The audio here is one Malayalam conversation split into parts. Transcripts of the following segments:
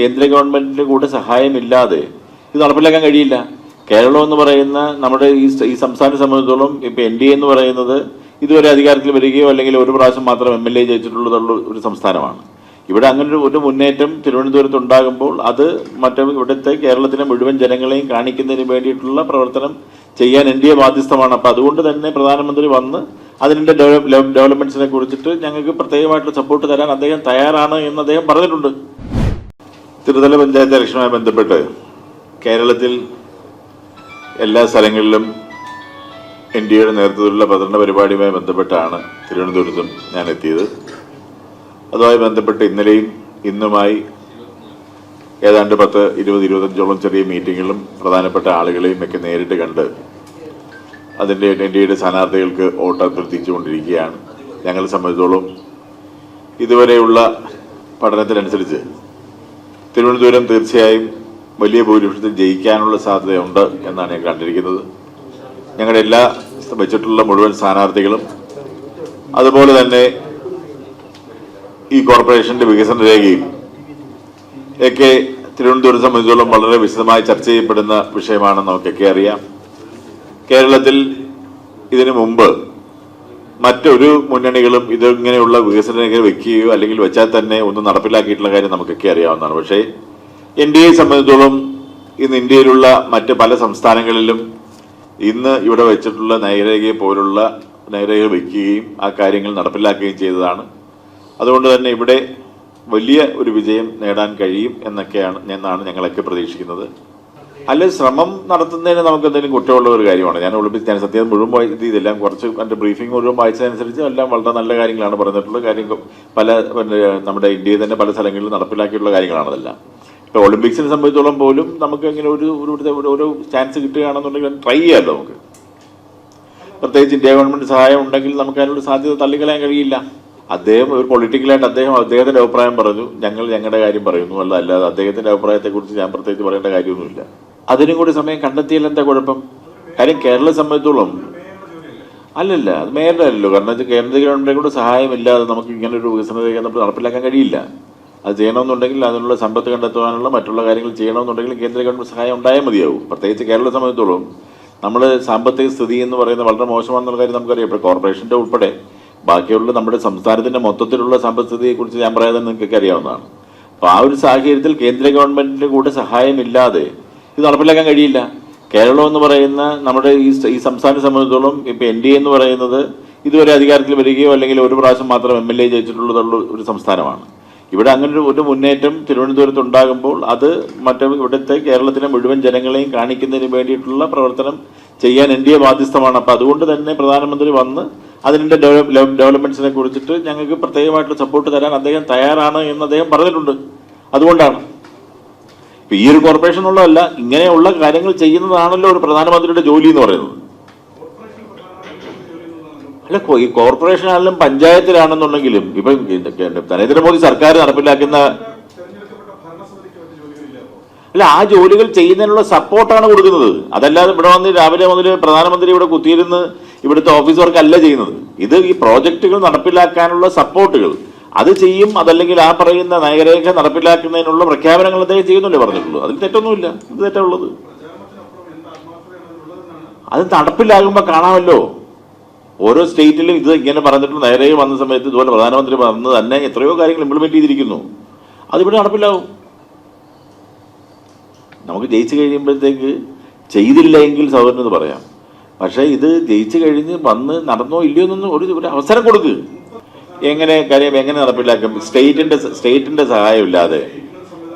കേന്ദ്ര ഗവൺമെന്റിന്റെ കൂടെ സഹായമില്ലാതെ ഇത് നടപ്പിലാക്കാൻ കഴിയില്ല. കേരളം എന്ന് പറയുന്ന നമ്മുടെ ഈ ഈ സംസ്ഥാനത്തെ സംബന്ധിച്ചിടത്തോളം ഇപ്പൊ എൻ ഡി എ എന്ന് പറയുന്നത് ഇതുവരെ അധികാരത്തിൽ വരികയോ അല്ലെങ്കിൽ ഒരു പ്രാവശ്യം മാത്രം എം എൽ എ ജയിച്ചിട്ടുള്ളതുള്ള ഒരു സംസ്ഥാനമാണ്. ഇവിടെ അങ്ങനെ ഒരു- മുന്നേറ്റം തിരുവനന്തപുരത്ത് ഉണ്ടാകുമ്പോൾ അത് മറ്റു ഇവിടുത്തെ കേരളത്തിലെ മുഴുവൻ ജനങ്ങളെയും കാണിക്കുന്നതിന് വേണ്ടിയിട്ടുള്ള പ്രവർത്തനം ചെയ്യാൻ എൻ ഡി എ ബാധ്യസ്ഥമാണ്. അപ്പോൾ അതുകൊണ്ട് തന്നെ പ്രധാനമന്ത്രി വന്ന് അതിന്റെ ഡെവലപ്മെന്റ്സിനെ കുറിച്ചിട്ട് ഞങ്ങൾക്ക് പ്രത്യേകമായിട്ടുള്ള സപ്പോർട്ട് തരാൻ അദ്ദേഹം തയ്യാറാണ് എന്ന് അദ്ദേഹം പറഞ്ഞിട്ടുണ്ട്. തിരുതല പഞ്ചായത്ത് ഇലക്ഷനുമായി ബന്ധപ്പെട്ട് കേരളത്തിൽ എല്ലാ സ്ഥലങ്ങളിലും എൻ ഡി എയുടെ നേതൃത്വത്തിലുള്ള പ്രചരണ പരിപാടിയുമായി ബന്ധപ്പെട്ടാണ് തിരുവനന്തപുരത്തും ഞാൻ എത്തിയത്. അതുമായി ബന്ധപ്പെട്ട് ഇന്നലെയും ഇന്നുമായി ഏതാണ്ട് പത്ത് ഇരുപത് ഇരുപത്തഞ്ചോളം ചെറിയ മീറ്റിങ്ങുകളും പ്രധാനപ്പെട്ട ആളുകളെയും ഒക്കെ നേരിട്ട് കണ്ട് അതിന്റെ എൻ ഡി എയുടെ സ്ഥാനാർത്ഥികൾക്ക് വോട്ട് അഭ്യർത്ഥിച്ചുകൊണ്ടിരിക്കുകയാണ്. ഞങ്ങളെ സംബന്ധിച്ചോളം ഇതുവരെയുള്ള പഠനത്തിനനുസരിച്ച് തിരുവനന്തപുരം തീർച്ചയായും വലിയ ഭൂരിപക്ഷത്തിൽ ജയിക്കാനുള്ള സാധ്യതയുണ്ട് എന്നാണ് ഞാൻ കണ്ടിരിക്കുന്നത്. ഞങ്ങളുടെ എല്ലാ വെച്ചിട്ടുള്ള മുഴുവൻ സ്ഥാനാർത്ഥികളും അതുപോലെ തന്നെ ഈ കോർപ്പറേഷന്റെ വികസന രേഖയും ഒക്കെ തിരുവനന്തപുരം സംബന്ധിച്ചോളം വളരെ വിശദമായി ചർച്ച ചെയ്യപ്പെടുന്ന വിഷയമാണെന്ന് നമുക്കൊക്കെ അറിയാം. കേരളത്തിൽ ഇതിനു മുമ്പ് മറ്റൊരു മുന്നണികളും ഇത് ഇങ്ങനെയുള്ള വികസന രംഗം വെക്കുകയോ അല്ലെങ്കിൽ വെച്ചാൽ തന്നെ ഒന്നും നടപ്പിലാക്കിയിട്ടുള്ള കാര്യം നമുക്കൊക്കെ അറിയാവുന്നതാണ്. പക്ഷേ എൻ ഡി എയെ സംബന്ധിച്ചോളം ഇന്ന് ഇന്ത്യയിലുള്ള മറ്റ് പല സംസ്ഥാനങ്ങളിലും ഇന്ന് ഇവിടെ വെച്ചിട്ടുള്ള നൈരേഖയെ പോലുള്ള നയരേഖ വയ്ക്കുകയും ആ കാര്യങ്ങൾ നടപ്പിലാക്കുകയും ചെയ്തതാണ്. അതുകൊണ്ട് തന്നെ ഇവിടെ വലിയ ഒരു വിജയം നേടാൻ കഴിയും എന്നൊക്കെയാണ് എന്നാണ് ഞങ്ങളൊക്കെ പ്രതീക്ഷിക്കുന്നത്. അല്ല ശ്രമം നടത്തുന്നതിന് നമുക്ക് എന്തെങ്കിലും കുറ്റമുള്ള ഒരു കാര്യമാണ്? ഞാൻ ഒളിപ്പിച്ച് ഞാൻ സത്യം മുഴുവൻ ഇതെല്ലാം കുറച്ച് എന്റെ ബ്രീഫിംഗ് മുഴുവൻ വായിച്ചതനുസരിച്ച് എല്ലാം വളരെ നല്ല കാര്യങ്ങളാണ് പറഞ്ഞിട്ടുള്ള കാര്യം. പല നമ്മുടെ ഇന്ത്യയിൽ തന്നെ പല സ്ഥലങ്ങളിലും നടപ്പിലാക്കിയിട്ടുള്ള കാര്യങ്ങളാണ് അതെല്ലാം. ഇപ്പോൾ ഒളിമ്പിക്സിനെ സംബന്ധിച്ചോളം പോലും നമുക്ക് ഇങ്ങനെ ഒരു ഒരു- ഒരു ചാൻസ് കിട്ടുകയാണെന്നുണ്ടെങ്കിൽ ട്രൈ ചെയ്യാമല്ലോ നമുക്ക്? പ്രത്യേകിച്ച് ഇന്ത്യ ഗവൺമെന്റ് സഹായം ഉണ്ടെങ്കിൽ നമുക്ക് അതിനൊരു സാധ്യത തള്ളിക്കളയാൻ കഴിയില്ല. അദ്ദേഹം ഒരു പൊളിറ്റിക്കലായിട്ട് അദ്ദേഹം അദ്ദേഹത്തിന്റെ അഭിപ്രായം പറഞ്ഞു. ഞങ്ങൾ ഞങ്ങളുടെ കാര്യം പറയുന്നു. അല്ല അല്ലാതെ അദ്ദേഹത്തിന്റെ അഭിപ്രായത്തെക്കുറിച്ച് ഞാൻ പ്രത്യേകിച്ച് പറയേണ്ട കാര്യമൊന്നുമില്ല. അതിനും കൂടി സമയം കണ്ടെത്തിയാൽ എന്താ കുഴപ്പം? കാര്യം കേരളത്തെ സംബന്ധിച്ചോളം അല്ലല്ല അത് മേയറുടെ അല്ലല്ലോ. കാരണം കേന്ദ്ര ഗവൺമെന്റിന്റെ കൂടെ സഹായമില്ലാതെ നമുക്ക് ഇങ്ങനെ ഒരു വികസന നമുക്ക് നടപ്പിലാക്കാൻ കഴിയില്ല. അത് ചെയ്യണമെന്നുണ്ടെങ്കിൽ അതിനുള്ള സമ്പത്ത് കണ്ടെത്തുവാനുള്ള മറ്റുള്ള കാര്യങ്ങൾ ചെയ്യണമെന്നുണ്ടെങ്കിൽ കേന്ദ്ര ഗവൺമെന്റ് സഹായം ഉണ്ടായാൽ മതിയാവും. പ്രത്യേകിച്ച് കേരളത്തെ സംബന്ധിച്ചോളം നമ്മൾ സാമ്പത്തിക സ്ഥിതി എന്ന് പറയുന്നത് വളരെ മോശമാണെന്നുള്ള കാര്യം നമുക്കറിയാം. ഇപ്പോൾ കോർപ്പറേഷന്റെ ഉൾപ്പെടെ ബാക്കിയുള്ള നമ്മുടെ സംസ്ഥാനത്തിന്റെ മൊത്തത്തിലുള്ള സമ്പദ്സ്ഥിതിയെക്കുറിച്ച് ഞാൻ പറയാതെ നിങ്ങൾക്ക് അറിയാവുന്നതാണ്. അപ്പോൾ ആ ഒരു സാഹചര്യത്തിൽ കേന്ദ്ര ഗവൺമെന്റിന്റെ കൂടെ സഹായമില്ലാതെ ഇത് നടപ്പിലാക്കാൻ കഴിയില്ല. കേരളം എന്ന് പറയുന്ന നമ്മുടെ ഈ ഈ സംസ്ഥാനത്തെ സംബന്ധിച്ചിടത്തോളം ഇപ്പൊ എൻ ഡി എ എന്ന് പറയുന്നത് ഇതുവരെ അധികാരത്തിൽ വരികയോ അല്ലെങ്കിൽ ഒരു പ്രാവശ്യം മാത്രം എം എൽ എ ജയിച്ചിട്ടുള്ളതുള്ള ഒരു സംസ്ഥാനമാണ്. ഇവിടെ അങ്ങനെ ഒരു മുന്നേറ്റം തിരുവനന്തപുരത്ത് ഉണ്ടാകുമ്പോൾ അത് മറ്റേ ഇവിടുത്തെ കേരളത്തിലെ മുഴുവൻ ജനങ്ങളെയും കാണിക്കുന്നതിന് വേണ്ടിയിട്ടുള്ള പ്രവർത്തനം ചെയ്യാൻ എൻ ഡി എ ബാധ്യസ്ഥമാണ്. അപ്പൊ അതുകൊണ്ട് തന്നെ പ്രധാനമന്ത്രി വന്ന് അതിന്റെ ഡെവലപ്പ് ഡെവലപ്മെന്റ്സിനെ കുറിച്ചിട്ട് ഞങ്ങൾക്ക് പ്രത്യേകമായിട്ടുള്ള സപ്പോർട്ട് തരാൻ അദ്ദേഹം തയ്യാറാണ് എന്ന് അദ്ദേഹം പറഞ്ഞിട്ടുണ്ട്. അതുകൊണ്ടാണ്. ഇപ്പൊ ഈ ഒരു കോർപ്പറേഷൻ ഉള്ളതല്ല ഇങ്ങനെയുള്ള കാര്യങ്ങൾ ചെയ്യുന്നതാണല്ലോ ഒരു പ്രധാനമന്ത്രിയുടെ ജോലി എന്ന് പറയുന്നത്. അല്ല ഈ കോർപ്പറേഷൻ ആണെങ്കിലും പഞ്ചായത്തിലാണെന്നുണ്ടെങ്കിലും ഇപ്പൊ നരേന്ദ്രമോദി സർക്കാർ നടപ്പിലാക്കുന്ന അല്ല ആ ജോലികൾ ചെയ്യുന്നതിനുള്ള സപ്പോർട്ടാണ് കൊടുക്കുന്നത്. അതല്ലാതെ ഇവിടെ വന്ന് രാവിലെ മുതൽ പ്രധാനമന്ത്രി ഇവിടെ കുത്തിയിരുന്ന് ഇവിടുത്തെ ഓഫീസ് വർക്ക് അല്ല ചെയ്യുന്നത്. ഇത് ഈ പ്രോജക്റ്റുകൾ നടപ്പിലാക്കാനുള്ള സപ്പോർട്ടുകൾ അത് ചെയ്യും അതല്ലെങ്കിൽ ആ പറയുന്ന നയരേഖ നടപ്പിലാക്കുന്നതിനുള്ള പ്രഖ്യാപനങ്ങൾ അദ്ദേഹം ചെയ്യുന്നല്ലേ പറഞ്ഞിട്ടുള്ളൂ. അതിൽ തെറ്റൊന്നുമില്ല. ഇത് തെറ്റുള്ളത് അത് നടപ്പിലാകുമ്പോൾ കാണാമല്ലോ. ഓരോ സ്റ്റേറ്റിലും ഇത് ഇങ്ങനെ പറഞ്ഞിട്ട് നേരെ വന്ന സമയത്ത് ഇതുപോലെ പ്രധാനമന്ത്രി വന്ന് തന്നെ എത്രയോ കാര്യങ്ങൾ ഇംപ്ലിമെന്റ് ചെയ്തിരിക്കുന്നു. അതിവിടെ നടപ്പിലാവും. നമുക്ക് ജയിച്ചു കഴിയുമ്പോഴത്തേക്ക് ചെയ്തില്ല എങ്കിൽ സൗകര്യം പറയാം. പക്ഷേ ഇത് ജയിച്ചു കഴിഞ്ഞ് വന്ന് നടന്നോ ഇല്ലയോ എന്നൊന്നും ഒരു അവസരം കൊടുക്ക്. എങ്ങനെ കാര്യം എങ്ങനെ നടപ്പിലാക്കും? സ്റ്റേറ്റിന്റെ സ്റ്റേറ്റിന്റെ സഹായം ഇല്ലാതെ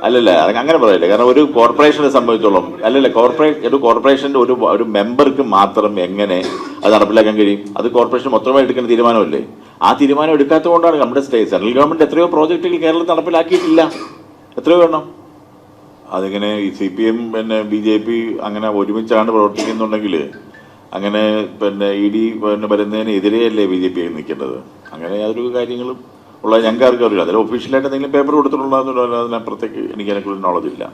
അല്ലല്ല അങ്ങനെ പറയില്ല. കാരണം ഒരു കോർപ്പറേഷനെ സംബന്ധിച്ചോളം അല്ലല്ല കോർപ്പറേറ്റ് ഒരു കോർപ്പറേഷന്റെ ഒരു ഒരു മെമ്പർക്ക് മാത്രം എങ്ങനെ അത് നടപ്പിലാക്കാൻ കഴിയും? അത് കോർപ്പറേഷൻ മൊത്തമായി എടുക്കുന്ന തീരുമാനമല്ലേ? ആ തീരുമാനം എടുക്കാത്തത് കൊണ്ടാണ് നമ്മുടെ സ്റ്റേറ്റ് സെൻട്രൽ ഗവൺമെന്റ് എത്രയോ പ്രോജക്റ്റുകൾ കേരളത്തിൽ നടപ്പിലാക്കിയിട്ടില്ല. എത്രയോ വേണം അതിങ്ങനെ സി പി എം പിന്നെ ബി ജെ പി അങ്ങനെ ഒരുമിച്ചാണ് പ്രവർത്തിക്കുന്നുണ്ടെങ്കിൽ അങ്ങനെ പിന്നെ ഇ ഡി പിന്നെ വരുന്നതിനെതിരെയല്ലേ ബി ജെ പി നിൽക്കേണ്ടത് അങ്ങനെ യാതൊരു കാര്യങ്ങളും ഉള്ള ഞങ്ങൾക്ക് ആർക്കും അറിയില്ല. അതിൽ ഒഫീഷ്യലായിട്ട് എന്തെങ്കിലും പേപ്പർ കൊടുത്തിട്ടുള്ളതെന്നുള്ള അതിനപ്പുറത്തേക്ക് എനിക്ക് അതിനെക്കുറിച്ച് നോളജ് ഇല്ല.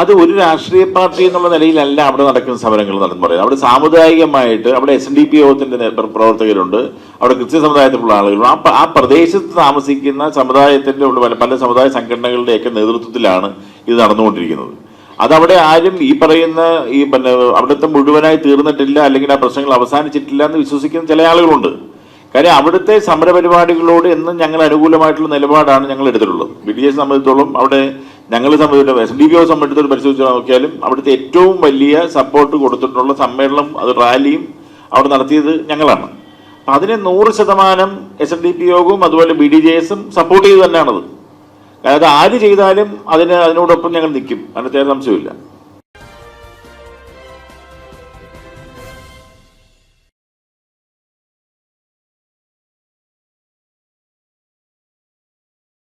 അത് ഒരു രാഷ്ട്രീയ പാർട്ടി എന്നുള്ള നിലയിലല്ല അവിടെ നടക്കുന്ന സമരങ്ങൾ നടന്നു പറയുന്നത്. അവിടെ സാമുദായികമായിട്ട് അവിടെ എസ് ഡി പി യോഗത്തിന്റെ പ്രവർത്തകരുണ്ട്. അവിടെ ക്രിസ്ത്യൻ സമുദായത്തിലുള്ള ആളുകളുണ്ട്. ആ ആ പ്രദേശത്ത് താമസിക്കുന്ന സമുദായത്തിന്റെ ഉള്ള പല പല സമുദായ സംഘടനകളുടെയൊക്കെ നേതൃത്വത്തിലാണ് ഇത് നടന്നുകൊണ്ടിരിക്കുന്നത്. അതവിടെ ആരും ഈ പറയുന്ന ഈ പിന്നെ അവിടുത്തെ മുഴുവനായി തീർന്നിട്ടില്ല അല്ലെങ്കിൽ ആ പ്രശ്നങ്ങൾ അവസാനിച്ചിട്ടില്ല എന്ന് വിശ്വസിക്കുന്ന ചില ആളുകളുണ്ട്. കാര്യം അവിടുത്തെ സമരപരിപാടികളോട് എന്നും ഞങ്ങൾ അനുകൂലമായിട്ടുള്ള നിലപാടാണ് ഞങ്ങൾ എടുത്തിട്ടുള്ളത്. ബി ഡി എസ് സംബന്ധിച്ചിടത്തോളം അവിടെ ഞങ്ങൾ സംബന്ധിച്ചിടത്തോളം എസ് ഡി പി ഒ സംബന്ധിച്ചിടത്തോളം പരിശോധിച്ച് നോക്കിയാലും അവിടുത്തെ ഏറ്റവും വലിയ സപ്പോർട്ട് കൊടുത്തിട്ടുള്ള സമ്മേളനം അത് റാലിയും അവിടെ നടത്തിയത് ഞങ്ങളാണ്. അപ്പം അതിനെ നൂറ് ശതമാനം എസ് എൻ ഡി പി യോഗവും അതുപോലെ ബി ഡി ജെ എസും സപ്പോർട്ട് ചെയ്ത് തന്നെയാണത്. അതായത് ആര് ചെയ്താലും അതിന് അതിനോടൊപ്പം ഞങ്ങൾ നിൽക്കും. അതിന് തേരെ സംശയമില്ല